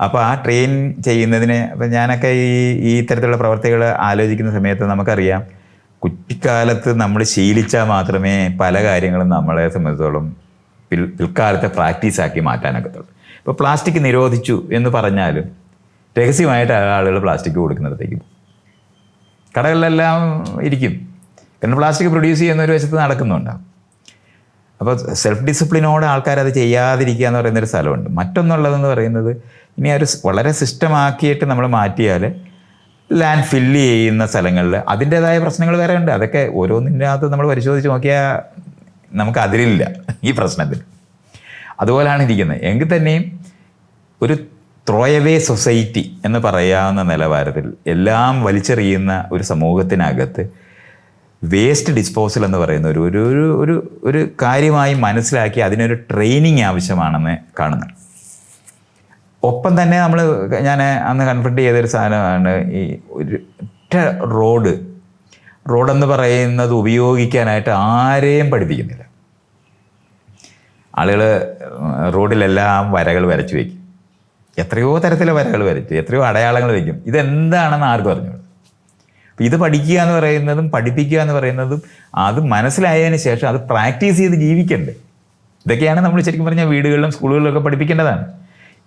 അപ്പോൾ ആ ട്രെയിൻ ചെയ്യുന്നതിന് അപ്പം ഞാനൊക്കെ ഈ ഈ തരത്തിലുള്ള പ്രവർത്തികൾ ആലോചിക്കുന്ന സമയത്ത് നമുക്കറിയാം കുട്ടിക്കാലത്ത് നമ്മൾ ശീലിച്ചാൽ മാത്രമേ പല കാര്യങ്ങളും നമ്മളെ സംബന്ധിച്ചോളം പിൽ പിൽക്കാലത്തെ പ്രാക്ടീസാക്കി മാറ്റാനൊക്കത്തുള്ളൂ ഇപ്പോൾ പ്ലാസ്റ്റിക് നിരോധിച്ചു എന്ന് പറഞ്ഞാലും രഹസ്യമായിട്ട് ആളുകൾ പ്ലാസ്റ്റിക് കൊടുക്കുന്നിടത്തേക്ക് കടകളിലെല്ലാം ഇരിക്കും. കാരണം പ്ലാസ്റ്റിക് പ്രൊഡ്യൂസ് ചെയ്യുന്ന ഒരു വശത്ത് നടക്കുന്നുണ്ടാവും അപ്പോൾ സെൽഫ് ഡിസിപ്ലിനോടെ ആൾക്കാർ അത് ചെയ്യാതിരിക്കുക എന്ന് പറയുന്നൊരു സ്ഥലമുണ്ട്. മറ്റൊന്നുള്ളതെന്ന് പറയുന്നത് ഇനി ഒരു വളരെ സിസ്റ്റമാക്കിയിട്ട് നമ്മൾ മാറ്റിയാൽ ലാൻഡ് ഫില്ല് ചെയ്യുന്ന സ്ഥലങ്ങളിൽ അതിന്റേതായ പ്രശ്നങ്ങൾ വേറെ ഉണ്ട്. അതൊക്കെ ഓരോന്നിന്റെ അകത്ത് നമ്മൾ പരിശോധിച്ച് നോക്കിയാൽ നമുക്ക് അതിലില്ല ഈ പ്രശ്നത്തിൽ. അതുപോലെയാണ് ഇരിക്കുന്നത്. എങ്കിൽ തന്നെയും ഒരു ത്രോയവേ സൊസൈറ്റി എന്ന് പറയാവുന്ന നിലവാരത്തിൽ എല്ലാം വലിച്ചെറിയുന്ന ഒരു സമൂഹത്തിനകത്ത് വേസ്റ്റ് ഡിസ്പോസൽ എന്ന് പറയുന്ന ഒരു ഒരു ഒരു ഒരു ഒരു കാര്യമായി മനസ്സിലാക്കി അതിനൊരു ട്രെയിനിങ് ആവശ്യമാണെന്ന് കാണുന്നു ഒപ്പം തന്നെ നമ്മൾ ഞാൻ അന്ന് കൺഫ്രണ്ട് ചെയ്തൊരു സാധനമാണ് ഈ ഒരു ഒറ്റ റോഡ്. റോഡെന്ന് പറയുന്നത് ഉപയോഗിക്കാനായിട്ട് ആരെയും പഠിപ്പിക്കുന്നില്ല. ആളുകൾ റോഡിലെല്ലാം വരകൾ വരച്ചു വയ്ക്കും എത്രയോ തരത്തിലെ വരകൾ വരച്ചു എത്രയോ അടയാളങ്ങൾ വയ്ക്കും ഇതെന്താണെന്ന് ആർക്കും അറിഞ്ഞു ഇത് പഠിക്കുക എന്ന് പറയുന്നതും പഠിപ്പിക്കുക എന്ന് പറയുന്നതും അത് മനസ്സിലായതിന് ശേഷം അത് പ്രാക്ടീസ് ചെയ്ത് ജീവിക്കണ്ടേ? ഇതൊക്കെയാണ് നമ്മൾ ശരിക്കും പറഞ്ഞാൽ വീടുകളിലും സ്കൂളുകളിലൊക്കെ പഠിപ്പിക്കേണ്ടതാണ്.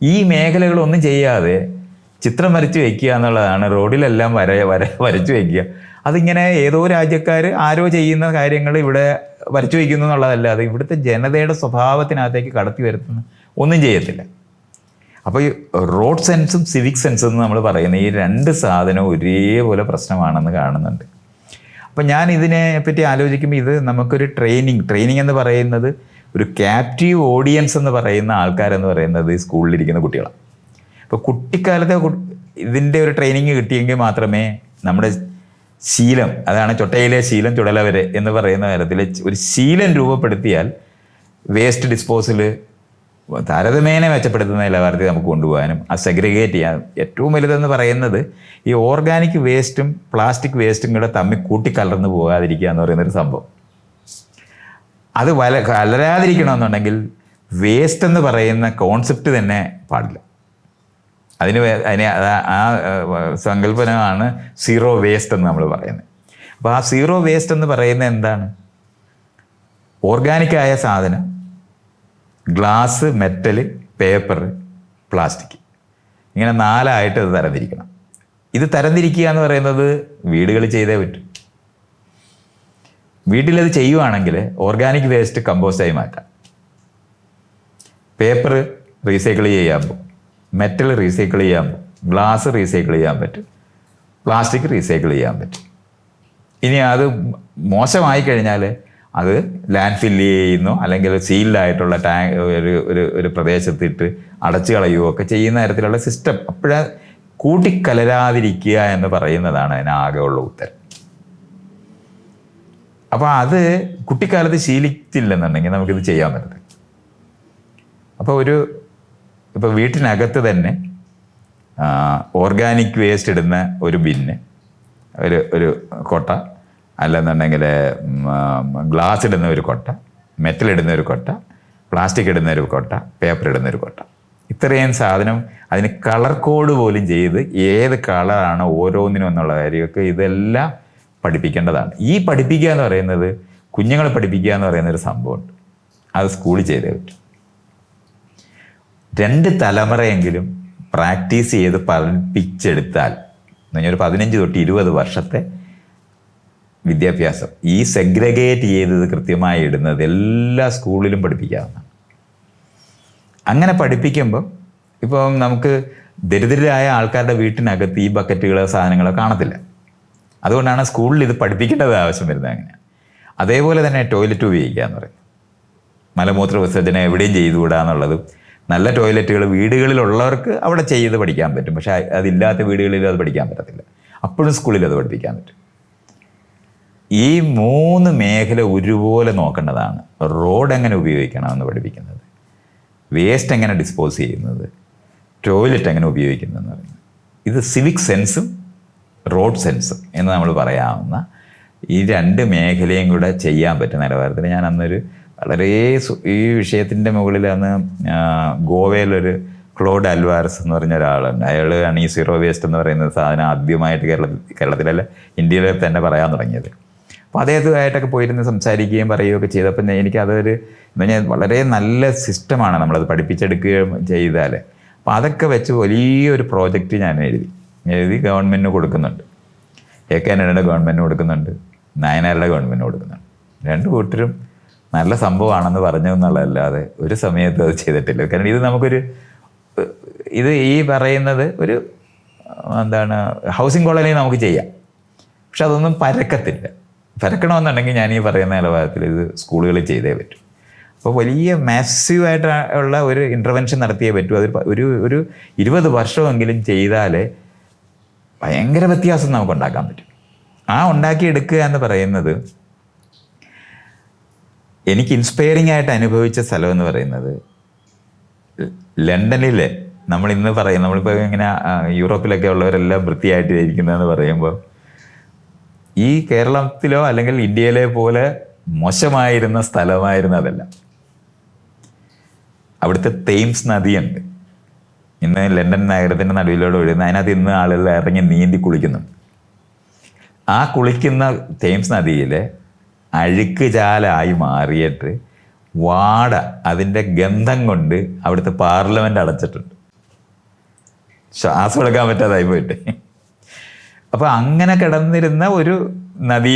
ഈ മേഖലകളൊന്നും ചെയ്യാതെ ചിത്രം വരച്ച് വയ്ക്കുക എന്നുള്ളതാണ് റോഡിലെല്ലാം വര വര വരച്ച് വയ്ക്കുക അതിങ്ങനെ ഏതോ രാജ്യക്കാർ ആരോ ചെയ്യുന്ന കാര്യങ്ങൾ ഇവിടെ വരച്ചു വയ്ക്കുന്നു എന്നുള്ളതല്ലാതെ ഇവിടുത്തെ ജനതയുടെ സ്വഭാവത്തിനകത്തേക്ക് കടത്തി വരുത്തുന്ന ഒന്നും ചെയ്യത്തില്ല. അപ്പോൾ ഈ റോഡ് സെൻസും സിവിക് സെൻസും എന്ന് നമ്മൾ പറയുന്ന ഈ രണ്ട് സാധനവും ഒരേപോലെ പ്രശ്നമാണെന്ന് കാണുന്നുണ്ട്. അപ്പോൾ ഞാൻ ഇതിനെ പറ്റി ആലോചിക്കുമ്പോൾ ഇത് നമുക്കൊരു ട്രെയിനിങ് ട്രെയിനിങ് എന്ന് പറയുന്നത് ഒരു ക്യാപ്റ്റീവ് ഓഡിയൻസ് എന്ന് പറയുന്ന ആൾക്കാരെന്ന് പറയുന്നത് സ്കൂളിലിരിക്കുന്ന കുട്ടികളാണ്. അപ്പോൾ കുട്ടിക്കാലത്തെ ഇതിന്റെ ഒരു ട്രെയിനിങ് കിട്ടിയെങ്കിൽ മാത്രമേ നമ്മുടെ ശീലം അതാണ് ചൊട്ടയിലെ ശീലം ചുടല വരെ എന്ന് പറയുന്ന തരത്തിൽ ഒരു ശീലം രൂപപ്പെടുത്തിയാൽ വേസ്റ്റ് ഡിസ്പോസൽ താരതമ്യേന മെച്ചപ്പെടുത്തുന്ന നിലവാരത്തിൽ നമുക്ക് കൊണ്ടുപോകാനും ആ സെഗ്രിഗേറ്റ് ചെയ്യാനും. ഏറ്റവും വലുതെന്ന് പറയുന്നത് ഈ ഓർഗാനിക് വേസ്റ്റും പ്ലാസ്റ്റിക് വേസ്റ്റും കൂടെ തമ്മിൽ കൂട്ടിക്കലർന്ന് പോകാതിരിക്കുക എന്ന് പറയുന്നൊരു സംഭവം. അത് വല കലരാതിരിക്കണമെന്നുണ്ടെങ്കിൽ വേസ്റ്റ് എന്ന് പറയുന്ന കോൺസെപ്റ്റ് തന്നെ പാടില്ല. അതിന് അതിനെ ആ സങ്കല്പനമാണ് സീറോ വേസ്റ്റ് എന്ന് നമ്മൾ പറയുന്നത്. അപ്പോൾ ആ സീറോ വേസ്റ്റ് എന്ന് പറയുന്നത് എന്താണ്? ഓർഗാനിക്കായ സാധനം. Glass metal paper plastic. ഇങ്ങനെ നാലായിട്ട് ഇത് തരംതിരിക്കണം. ഇത് തരംതിരിക്കുക എന്ന് പറയുന്നത് വീടുകളിൽ ചെയ്തേ പറ്റും. വീട്ടിലത് ചെയ്യുവാണെങ്കിൽ ഓർഗാനിക് വേസ്റ്റ് കമ്പോസ്റ്റായി മാറ്റാം. പേപ്പർ റീസൈക്കിൾ ചെയ്യാൻ പോകും മെറ്റൽ റീസൈക്കിൾ ചെയ്യാൻ പോകും ഗ്ലാസ് റീസൈക്കിൾ ചെയ്യാൻ പറ്റും. പ്ലാസ്റ്റിക് റീസൈക്കിൾ ചെയ്യാൻ പറ്റും. ഇനി അത് മോശമായി കഴിഞ്ഞാൽ അത് ലാൻഡ് ഫില്ല് ചെയ്യുന്നു അല്ലെങ്കിൽ സീൽഡായിട്ടുള്ള ടാങ്ക് ഒരു ഒരു ഒരു പ്രദേശത്തിട്ട് അടച്ചു കളയുകയോ ഒക്കെ ചെയ്യുന്ന തരത്തിലുള്ള സിസ്റ്റം അപ്പോഴ കൂട്ടിക്കലരാതിരിക്കുക എന്ന് പറയുന്നതാണ് അതിനാകെയുള്ള ഉത്തരം. അപ്പോൾ അത് കുട്ടിക്കാലത്ത് ശീലിച്ചില്ലെന്നുണ്ടെങ്കിൽ നമുക്കിത് ചെയ്യാൻ പറ്റത്തില്ല. അപ്പോൾ ഒരു ഇപ്പോൾ വീട്ടിനകത്ത് തന്നെ ഓർഗാനിക് വേസ്റ്റ് ഇടുന്ന ഒരു ബിന്ന് ഒരു ഒരു കൊട്ട അല്ലെന്നുണ്ടെങ്കിൽ ഗ്ലാസ് ഇടുന്ന ഒരു കൊട്ട മെറ്റൽ ഇടുന്ന ഒരു കൊട്ട പ്ലാസ്റ്റിക് ഇടുന്ന ഒരു കൊട്ട പേപ്പർ ഇടുന്ന ഒരു കൊട്ട. ഇത്രയും സാധനം അതിന് കളർ കോഡ് പോലും ചെയ്ത് ഏത് കളറാണ് ഓരോന്നിനും എന്നുള്ള കാര്യമൊക്കെ ഇതെല്ലാം പഠിപ്പിക്കേണ്ടതാണ്. ഈ പഠിപ്പിക്കുക എന്ന് പറയുന്നത് കുഞ്ഞുങ്ങളെ പഠിപ്പിക്കുക എന്ന് പറയുന്ന ഒരു സംഭവമുണ്ട്. അത് സ്കൂളിൽ ചെയ്തേ പറ്റും. രണ്ട് തലമുറയെങ്കിലും പ്രാക്ടീസ് ചെയ്ത് പഠിപ്പിച്ചെടുത്താൽ ഒരു പതിനഞ്ച് തൊട്ട് ഇരുപത് വർഷത്തെ വിദ്യാഭ്യാസം. ഈ സെഗ്രഗേറ്റ് ചെയ്തത് കൃത്യമായി ഇടുന്നത് എല്ലാ സ്കൂളിലും പഠിപ്പിക്കാവുന്ന അങ്ങനെ പഠിപ്പിക്കുമ്പം ഇപ്പം നമുക്ക് ദരിദ്രരായ ആൾക്കാരുടെ വീട്ടിനകത്ത് ഈ ബക്കറ്റുകളോ സാധനങ്ങളോ കാണത്തില്ല. അതുകൊണ്ടാണ് സ്കൂളിൽ ഇത് പഠിപ്പിക്കേണ്ടത് ആവശ്യം വരുന്നത് അങ്ങനെ അതേപോലെ തന്നെ ടോയ്ലറ്റ് ഉപയോഗിക്കുക എന്ന് പറയും. മലമൂത്ര വിസർജനം എവിടെയും ചെയ്തുകൂടാ എന്നുള്ളതും നല്ല ടോയ്ലറ്റുകൾ വീടുകളിലുള്ളവർക്ക് അവിടെ ചെയ്ത് പഠിക്കാൻ പറ്റും. പക്ഷേ അതില്ലാത്ത വീടുകളിൽ അത് പഠിക്കാൻ പറ്റത്തില്ല. അപ്പോഴും സ്കൂളിൽ അത് പഠിപ്പിക്കാൻ പറ്റും. ഈ മൂന്ന് മേഖല ഒരുപോലെ നോക്കേണ്ടതാണ്. റോഡ് എങ്ങനെ ഉപയോഗിക്കണമെന്ന് പഠിപ്പിക്കുന്നത്. വേസ്റ്റ് എങ്ങനെ ഡിസ്പോസ് ചെയ്യുന്നത്. ടോയ്ലറ്റ് എങ്ങനെ ഉപയോഗിക്കുന്നതെന്ന് പറയുന്നത്. ഇത് സിവിക് സെൻസും റോഡ് സെൻസും എന്ന് നമ്മൾ പറയാവുന്ന ഈ രണ്ട് മേഖലയും കൂടെ ചെയ്യാൻ പറ്റുന്ന നിലവാരത്തിൽ ഞാൻ അന്നൊരു വളരെ ഈ വിഷയത്തിന്റെ മുകളിൽ അന്ന് ഗോവയിലൊരു ക്ലോഡ് അൽവാരസ് എന്ന് പറഞ്ഞ ഒരാളുണ്ട്. അയാളാണ് ഈ സീറോ വേസ്റ്റ് എന്ന് പറയുന്ന സാധനം ആദ്യമായിട്ട് കേരളത്തിൽ കേരളത്തിലല്ല ഇന്ത്യയിലെ തന്നെ പറയാൻ തുടങ്ങിയത്. അപ്പോൾ അദ്ദേഹത്തുമായിട്ടൊക്കെ പോയിരുന്ന് സംസാരിക്കുകയും പറയുകയൊക്കെ ചെയ്തപ്പോൾ ഞാൻ- എനിക്ക് അതൊരു എന്ന് വളരെ നല്ല സിസ്റ്റമാണ് നമ്മളത് പഠിപ്പിച്ചെടുക്കുകയും ചെയ്താൽ അപ്പം അതൊക്കെ വെച്ച് വലിയൊരു പ്രോജക്റ്റ് ഞാൻ എഴുതി. എഴുതി ഗവൺമെന്റിന് കൊടുക്കുന്നുണ്ട്. എ കെ ആന്റണിയുടെ ഗവൺമെന്റിന് കൊടുക്കുന്നുണ്ട്. നയനാരുടെ ഗവൺമെന്റിന് കൊടുക്കുന്നുണ്ട്. രണ്ട് കൂട്ടരും നല്ല സംഭവമാണെന്ന് പറഞ്ഞു എന്നുള്ളതല്ലാതെ ഒരു സമയത്ത് അത് ചെയ്തിട്ടില്ല. കാരണം ഇത് നമുക്കൊരു ഇത് ഈ പറയുന്നത് ഒരു എന്താണ് ഹൗസിംഗ് കോളനി നമുക്ക് ചെയ്യാം. പക്ഷെ അതൊന്നും പരക്കത്തില്ല. പരക്കണമെന്നുണ്ടെങ്കിൽ ഞാൻ ഈ പറയുന്ന നിലവാരത്തിൽ ഇത് സ്കൂളുകളിൽ ചെയ്തേ പറ്റും. അപ്പോൾ വലിയ മാസീവായിട്ട് ഉള്ള ഒരു ഇന്റർവെൻഷൻ നടത്തിയേ പറ്റൂ. അതൊരു ഒരു ഒരു ഇരുപത് വർഷമെങ്കിലും ചെയ്താലേ ഭയങ്കര വ്യത്യാസം നമുക്ക് ഉണ്ടാക്കാൻ പറ്റും. ആ ഉണ്ടാക്കിയെടുക്കുക എന്ന് പറയുന്നത് എനിക്ക് ഇൻസ്പയറിംഗ് ആയിട്ട് അനുഭവിച്ച സ്ഥലം എന്ന് പറയുന്നത് ലണ്ടനിലെ നമ്മൾ ഇന്ന് പറയും നമ്മളിപ്പോൾ ഇങ്ങനെ യൂറോപ്പിലൊക്കെ ഉള്ളവരെല്ലാം വൃത്തിയായിട്ട് ഇരിക്കുന്നതെന്ന് പറയുമ്പോൾ ഈ കേരളത്തിലോ അല്ലെങ്കിൽ ഇന്ത്യയിലെ പോലെ മോശമായിരുന്ന സ്ഥലമായിരുന്നു അതല്ല. അവിടുത്തെ തെയിംസ് നദിയുണ്ട്. ഇന്ന് ലണ്ടൻ നഗരത്തിന്റെ നടുവിലൂടെ ഒഴുകുന്ന അതിനകത്ത് ഇന്ന് ആളുകൾ ഇറങ്ങി നീന്തി കുളിക്കുന്നു ആ കുളിക്കുന്ന തെയിംസ് നദിയിലെ അഴുക്ക് ചാലായി മാറിയിട്ട് വാട അതിന്റെ ഗന്ധം കൊണ്ട് അവിടുത്തെ പാർലമെന്റ് അടച്ചിട്ടുണ്ട്. ശ്വാസം എടുക്കാൻ പറ്റാതായി പോയിട്ട്. അപ്പോൾ അങ്ങനെ കിടന്നിരുന്ന ഒരു നദി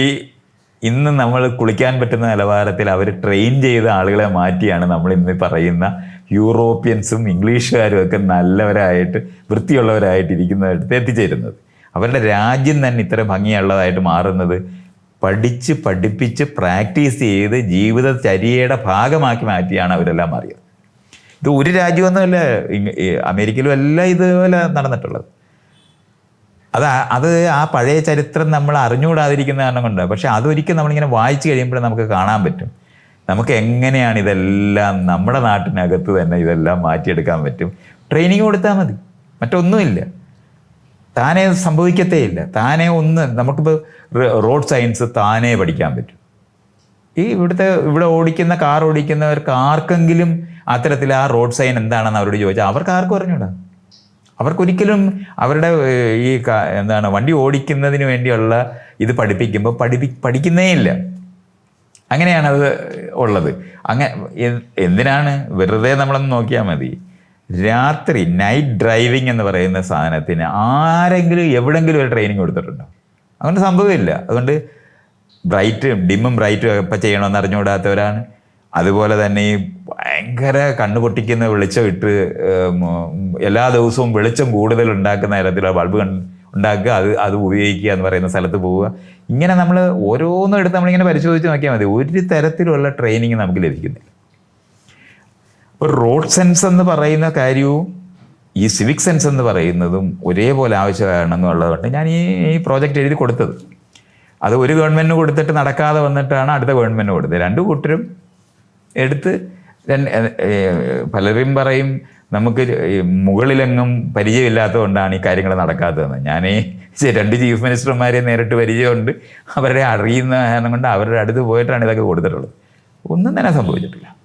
ഇന്ന് നമ്മൾ കുളിക്കാൻ പറ്റുന്ന നിലവാരത്തിൽ അവർ ട്രെയിൻ ചെയ്ത ആളുകളെ മാറ്റിയാണ് നമ്മൾ ഇന്ന് പറയുന്ന യൂറോപ്യൻസും ഇംഗ്ലീഷുകാരും ഒക്കെ നല്ലവരായിട്ട് വൃത്തിയുള്ളവരായിട്ട് ഇരിക്കുന്നിടത്ത് എത്തിച്ചേരുന്നത്. അവരുടെ രാജ്യം തന്നെ ഇത്ര ഭംഗിയുള്ളതായിട്ട് മാറുന്നത് പഠിച്ച് പഠിപ്പിച്ച് പ്രാക്ടീസ് ചെയ്ത് ജീവിതചര്യയുടെ ഭാഗമാക്കി മാറ്റിയാണ് അവരെല്ലാം മാറിയത്. ഇത് ഒരു രാജ്യമൊന്നുമല്ല അമേരിക്കയിലും എല്ലാം ഇതുപോലെ നടന്നിട്ടുള്ളത്. അത് അത് ആ പഴയ ചരിത്രം നമ്മൾ അറിഞ്ഞുകൂടാതിരിക്കുന്ന കാരണം കൊണ്ട്. പക്ഷെ അതൊരിക്കൽ നമ്മളിങ്ങനെ വായിച്ചു കഴിയുമ്പോൾ നമുക്ക് കാണാൻ പറ്റും. നമുക്ക് എങ്ങനെയാണ് ഇതെല്ലാം നമ്മുടെ നാട്ടിനകത്ത് തന്നെ ഇതെല്ലാം മാറ്റിയെടുക്കാൻ പറ്റും. ട്രെയിനിങ് കൊടുത്താൽ മതി. മറ്റൊന്നുമില്ല. താനേ സംഭവിക്കത്തേ ഇല്ല താനേ ഒന്ന് നമുക്കിപ്പോൾ റോഡ് സയൻസ് താനേ പഠിക്കാൻ പറ്റും. ഈ ഇവിടുത്തെ ഇവിടെ ഓടിക്കുന്ന കാർ ഓടിക്കുന്നവർക്ക് ആർക്കെങ്കിലും അത്തരത്തിൽ ആ റോഡ് സൈൻ എന്താണെന്ന് അവരോട് ചോദിച്ചാൽ അവർക്ക് ആർക്കും അറിഞ്ഞൂടാ. അവർക്കൊരിക്കലും അവരുടെ ഈ എന്താണ് വണ്ടി ഓടിക്കുന്നതിന് വേണ്ടിയുള്ള ഇത് പഠിപ്പിക്കുമ്പോൾ പഠിപ്പി പഠിക്കുന്നേ ഇല്ല അങ്ങനെയാണത് ഉള്ളത്. അങ്ങനെ എന്തിനാണ് വെറുതെ നമ്മളൊന്ന് നോക്കിയാൽ മതി. രാത്രി നൈറ്റ് ഡ്രൈവിംഗ് എന്ന് പറയുന്ന സാധനത്തിന് ആരെങ്കിലും എവിടെങ്കിലും ഒരു ട്രെയിനിങ് കൊടുത്തിട്ടുണ്ടോ? അങ്ങനെ സംഭവമില്ല. അതുകൊണ്ട് ബ്രൈറ്റ് ഡിമ്മും ബ്രൈറ്റും ഒക്കെ ചെയ്യണമെന്ന് അറിഞ്ഞുകൂടാത്തവരാണ്. അതുപോലെ തന്നെ ഈ ഭയങ്കര കണ്ണുപൊട്ടിക്കുന്ന വെളിച്ചം ഇട്ട് എല്ലാ ദിവസവും വെളിച്ചം കൂടുതൽ ഉണ്ടാക്കുന്ന തരത്തിലുള്ള ബൾബ് ഉണ്ടാക്കുക അത് അത് ഉപയോഗിക്കുക എന്ന് പറയുന്ന സ്ഥലത്ത് പോവുക. ഇങ്ങനെ നമ്മൾ ഓരോന്നും എടുത്ത് നമ്മളിങ്ങനെ പരിശോധിച്ച് നോക്കിയാൽ മതി. ഒരു തരത്തിലുള്ള ട്രെയിനിങ് നമുക്ക് ലഭിക്കുന്നില്ല. അപ്പോൾ റോഡ് സെൻസ് എന്ന് പറയുന്ന കാര്യവും ഈ സിവിക് സെൻസ് എന്ന് പറയുന്നതും ഒരേപോലെ ആവശ്യമാണെന്നുള്ളതുകൊണ്ട് ഞാൻ ഈ ഈ പ്രോജക്റ്റ് എഴുതി കൊടുത്തത്. അത് ഒരു ഗവൺമെന്റിന് കൊടുത്തിട്ട് നടക്കാതെ വന്നിട്ടാണ് അടുത്ത ഗവൺമെന്റിന് കൊടുത്തത്. രണ്ട് കൂട്ടരും എടുത്ത് പലരും പറയും നമുക്ക് മുകളിലെങ്ങും പരിചയമില്ലാത്തതുകൊണ്ടാണ് ഈ കാര്യങ്ങൾ നടക്കാത്തതെന്ന്. ഞാൻ രണ്ട് ചീഫ് മിനിസ്റ്റർമാരെ നേരിട്ട് പരിചയമുണ്ട്. അവരെ അറിയുന്ന കാരണം കൊണ്ട് അവരുടെ അടുത്ത് പോയിട്ടാണ് ഇതൊക്കെ കൊടുത്തിട്ടുള്ളത്. ഒന്നും തന്നെ സംഭവിച്ചിട്ടില്ല.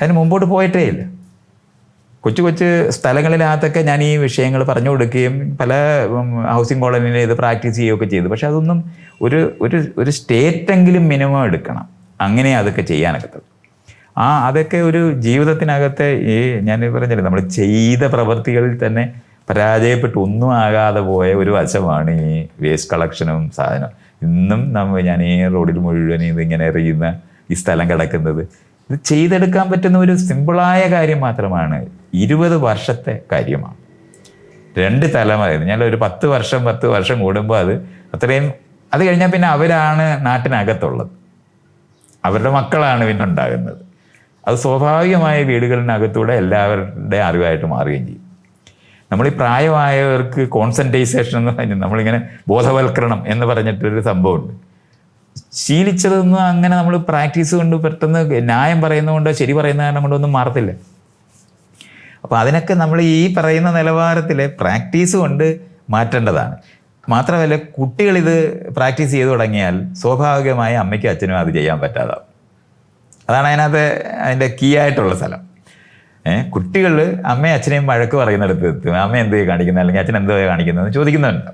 അതിന് മുമ്പോട്ട് പോയിട്ടേ ഇല്ല. കൊച്ചു കൊച്ചു സ്ഥലങ്ങളിനകത്തൊക്കെ ഞാൻ ഈ വിഷയങ്ങൾ പറഞ്ഞു കൊടുക്കുകയും പല ഹൗസിംഗ് കോളനിയിൽ ഇത് പ്രാക്ടീസ് ചെയ്യുകയൊക്കെ ചെയ്തു. പക്ഷെ അതൊന്നും ഒരു ഒരു ഒരു സ്റ്റേറ്റെങ്കിലും മിനിമം എടുക്കണം. അങ്ങനെ അതൊക്കെ ചെയ്യാനൊക്കത്തുള്ളൂ. ആ അതൊക്കെ ഒരു ജീവിതത്തിനകത്തെ ഈ ഞാൻ പറഞ്ഞില്ലേ നമ്മൾ ചെയ്ത പ്രവൃത്തികളിൽ തന്നെ പരാജയപ്പെട്ട് ഒന്നും ആകാതെ പോയ ഒരു വശമാണ് ഈ വേസ്റ്റ് കളക്ഷനും സാധനം. ഇന്നും നമ്മൾ ഞാൻ ഈ റോഡിൽ മുഴുവൻ ഇതിങ്ങനെ എറിയുന്ന ഈ സ്ഥലം കിടക്കുന്നത്. ഇത് ചെയ്തെടുക്കാൻ പറ്റുന്ന ഒരു സിമ്പിളായ കാര്യം മാത്രമാണ് ഇരുപത് വർഷത്തെ കാര്യമാണ്. രണ്ട് തലമുറ ഞാൻ ഒരു പത്ത് വർഷം പത്ത് വർഷം കൂടുമ്പോൾ അത് അത്രയും അത് കഴിഞ്ഞാൽ പിന്നെ അവരാണ് നാട്ടിനകത്തുള്ളത്. അവരുടെ മക്കളാണ് പിന്നെ ഉണ്ടാകുന്നത് അത് സ്വാഭാവികമായ വീടുകളിനകത്തൂടെ എല്ലാവരുടെ അറിവായിട്ട് മാറുകയും ചെയ്യും. നമ്മൾ ഈ പ്രായമായവർക്ക് കോൺസെൻട്രേഷൻ എന്ന് പറഞ്ഞു നമ്മളിങ്ങനെ ബോധവൽക്കരണം എന്ന് പറഞ്ഞിട്ടൊരു സംഭവമുണ്ട്. ശീലിച്ചതൊന്നും അങ്ങനെ നമ്മൾ പ്രാക്ടീസ് കൊണ്ട് പെട്ടെന്ന് ന്യായം പറയുന്നതുകൊണ്ടോ ശരി പറയുന്ന കാരണം കൊണ്ടൊന്നും മാറത്തില്ല. അപ്പോൾ അതിനൊക്കെ നമ്മൾ ഈ പറയുന്ന നിലവാരത്തിൽ പ്രാക്ടീസ് കൊണ്ട് മാറ്റേണ്ടതാണ്. മാത്രമല്ല കുട്ടികളിത് പ്രാക്ടീസ് ചെയ്തു തുടങ്ങിയാൽ സ്വാഭാവികമായി അമ്മയ്ക്കും അച്ഛനും അത് ചെയ്യാൻ പറ്റാതാവും. അതാണ് അതിനകത്ത് അതിന്റെ കീ ആയിട്ടുള്ള സ്ഥലം. ഏഹ് കുട്ടികൾ അമ്മയും അച്ഛനെയും വഴക്ക് പറയുന്നിടത്ത് എത്തും. അമ്മ എന്ത് കാണിക്കുന്നത്? അല്ലെങ്കിൽ അച്ഛൻ എന്തോ കാണിക്കുന്നത് ചോദിക്കുന്നുണ്ട്.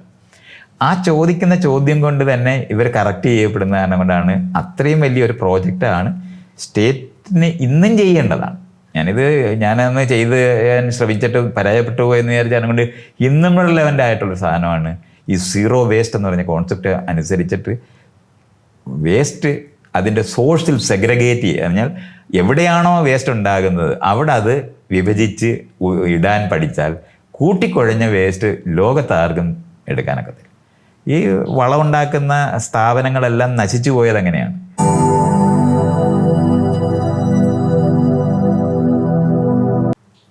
ആ ചോദിക്കുന്ന ചോദ്യം കൊണ്ട് തന്നെ ഇവർ കറക്റ്റ് ചെയ്യപ്പെടുന്ന കാരണം കൊണ്ടാണ് അത്രയും വലിയൊരു പ്രോജക്റ്റാണ് സ്റ്റേറ്റിന് ഇന്നും ചെയ്യേണ്ടതാണ്. ഞാനിത് ഞാനന്ന് ചെയ്ത് ഞാൻ ശ്രമിച്ചിട്ട് പരാജയപ്പെട്ടു പോയെന്ന് വിചാരിച്ചാണ് കൊണ്ട് ഇന്നും റിലവന്റ് ആയിട്ടുള്ള സാധനമാണ് ഈ സീറോ വേസ്റ്റ് എന്ന് പറഞ്ഞ കോൺസെപ്റ്റ് അനുസരിച്ചിട്ട് വേസ്റ്റ് അതിന്റെ സോഴ്സിൽ സെഗ്രഗേറ്റ് ചെയ്യുക. പറഞ്ഞാൽ എവിടെയാണോ വേസ്റ്റ് ഉണ്ടാകുന്നത് അവിടെ അത് വിഭജിച്ച് ഇടാൻ പഠിച്ചാൽ കൂട്ടിക്കുഴഞ്ഞ വേസ്റ്റ് ലോകത്താർക്കും എടുക്കാനൊക്കത്തില്ല. ഈ വളമുണ്ടാക്കുന്ന സ്ഥാപനങ്ങളെല്ലാം നശിച്ചു പോയത് എങ്ങനെയാണ്?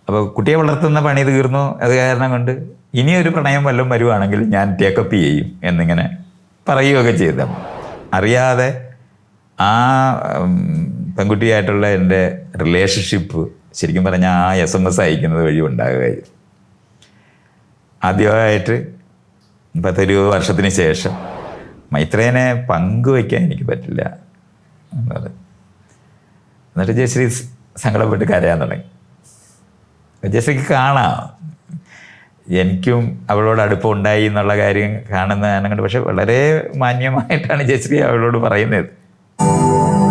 അപ്പോൾ കുട്ടിയെ വളർത്തുന്ന പണി തീർന്നു. അത് കാരണം കൊണ്ട് ഇനിയൊരു പ്രണയം വല്ലതും വരുവാണെങ്കിൽ ഞാൻ ടേക്കപ്പ് ചെയ്യും എന്നിങ്ങനെ പറയുകയൊക്കെ ചെയ്തു. അറിയാതെ ആ പെൺകുട്ടിയായിട്ടുള്ള എന്റെ റിലേഷൻഷിപ്പ് ശരിക്കും പറഞ്ഞാൽ ആ എസ് എം എസ് അയക്കുന്നത് വഴി ഉണ്ടാകുകയായിരുന്നു ആദ്യമായിട്ട് പത്തൊരു വർഷത്തിന് ശേഷം മൈത്രേനെ പങ്കുവയ്ക്കാൻ എനിക്ക് പറ്റില്ല എന്നത് എന്നിട്ട് ജയശ്രീ സങ്കടപ്പെട്ട് കരയാൻ തുടങ്ങി. ജയശ്രീക്ക് കാണാം. എനിക്കും അവളോട് അടുപ്പം ഉണ്ടായി എന്നുള്ള കാര്യം കാണുന്ന കൊണ്ട് പക്ഷെ വളരെ മാന്യമായിട്ടാണ് ജയശ്രീ അവളോട് പറയുന്നത്. Música